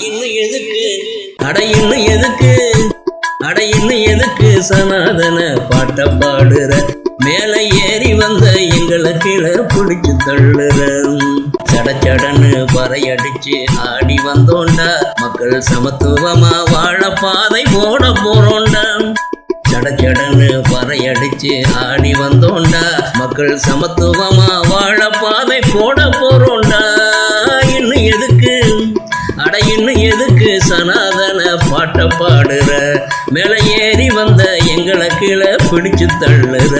இன்னும் எதுக்கு அட இன்னும் எதுக்கு அட இன்னும் எதுக்கு சனாதன பாட்ட பாடுற மேல ஏறி வந்த எங்களை கீழே பிடிச்சு தள்ளுற சடச்சடன்னு பறையடிச்சு ஆடி வந்தோண்டா. மக்கள் சமத்துவமா வாழ பாதை போட போறோம் சடச்சடன்னு பறையடிச்சு ஆடி வந்தோண்டா. மக்கள் சமத்துவமா வாழ பாதை போட போறோண்டா. இன்னும் எதுக்கு? அட இன்னும் எதுக்கு சனாதன பாட்ட பாடுற? மேலே ஏறி வந்த எங்களை கீழே பிடிச்சு தள்ளுற.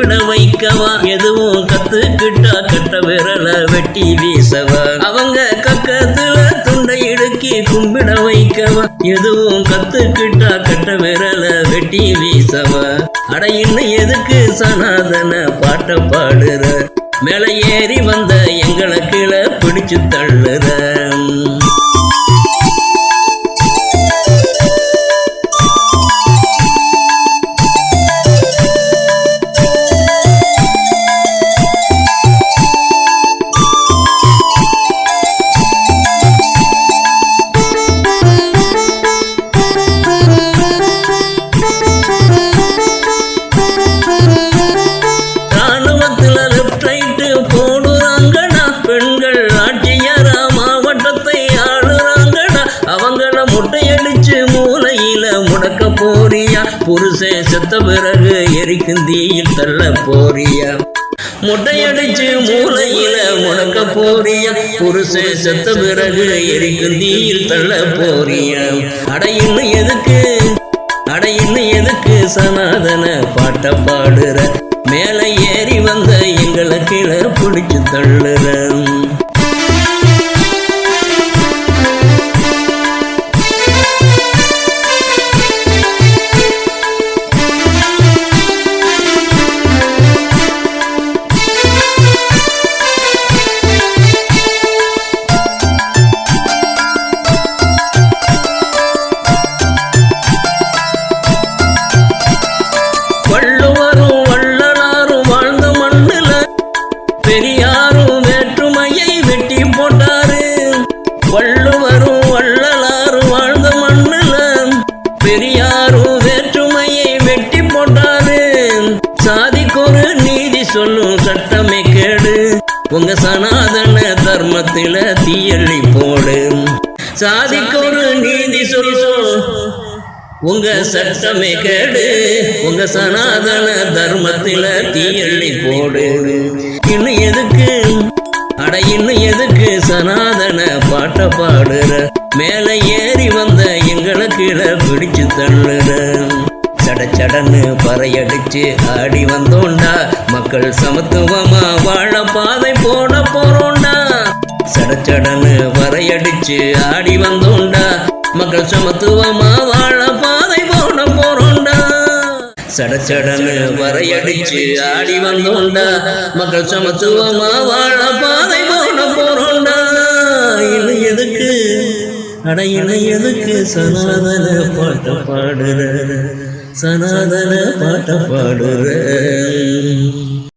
கும்பிட வைக்கவா? எதுவும் கத்துக்கிட்டா கட்ட விரல வெட்டி வீசவா? அவங்க கக்கத்துல துண்டை இடுக்கி கும்பிட வைக்கவா? எதுவும் கத்துக்கிட்டா கட்ட விரல வெட்டி வீசவா? அட இன்னும் எதுக்கு சனாதன பாட்ட பாடுற? மேல ஏறி வந்த எங்களை கீழே பிடிச்சு தள்ளுற? போறியா புருஷன் செத்த பிறகு எரிக்கும் தீயில் தள்ள போறியா? முட்டையடிச்சு மூலையில முடக்க போறியா? புருஷன் செத்த பிறகு எரிக்கும் தீயில் தள்ள போறியா? அடையின்னு இன்னும் எதுக்கு? அட இன்னும் எதுக்கு சனாதன பாட்ட பாடுற? மேலே ஏறி வந்த எங்களை கீழே பிடிச்சு தள்ளுறேன் பெரியாரும் வேற்றுமையை வெட்டி போட்டாரு சாதிக்கொரு நீதி சொல்லும் சட்டமே கேடு. உங்க சனாதன தர்மத்தில தீயள்ளி போடு. சாதிக்கொரு நீதி சொல்லும் உங்க சட்டமே கேடு. உங்க சனாதன தர்மத்தில தீயள்ளி போடு. இன்னும் எதுக்கு? அட இன்னும் எதுக்கு சனாதன பாட்ட பாடுற? மேல ஏறி வந்த எங்களை கீழே பிடிச்சு சட சடன்னு பறையடிச்சு ஆடி வந்தோண்டா. மக்கள் சமத்துவமா வாழ பாதை போட போறோண்டா. சடச்சடன்னு வரையடிச்சு ஆடி வந்தோண்டா. மக்கள் சமத்துவமா வாழ பாதை போட போறோண்டா. சடச்சடன்னு வரையடிச்சு ஆடி வந்தோண்டா. மக்கள் சமத்துவமா வாழ பாதை போட போறோண்டா. இது எதுக்கு அட எதுக்கு சனாதன பாட்ட பாடுற? சனாதன பாட்ட பாடுற.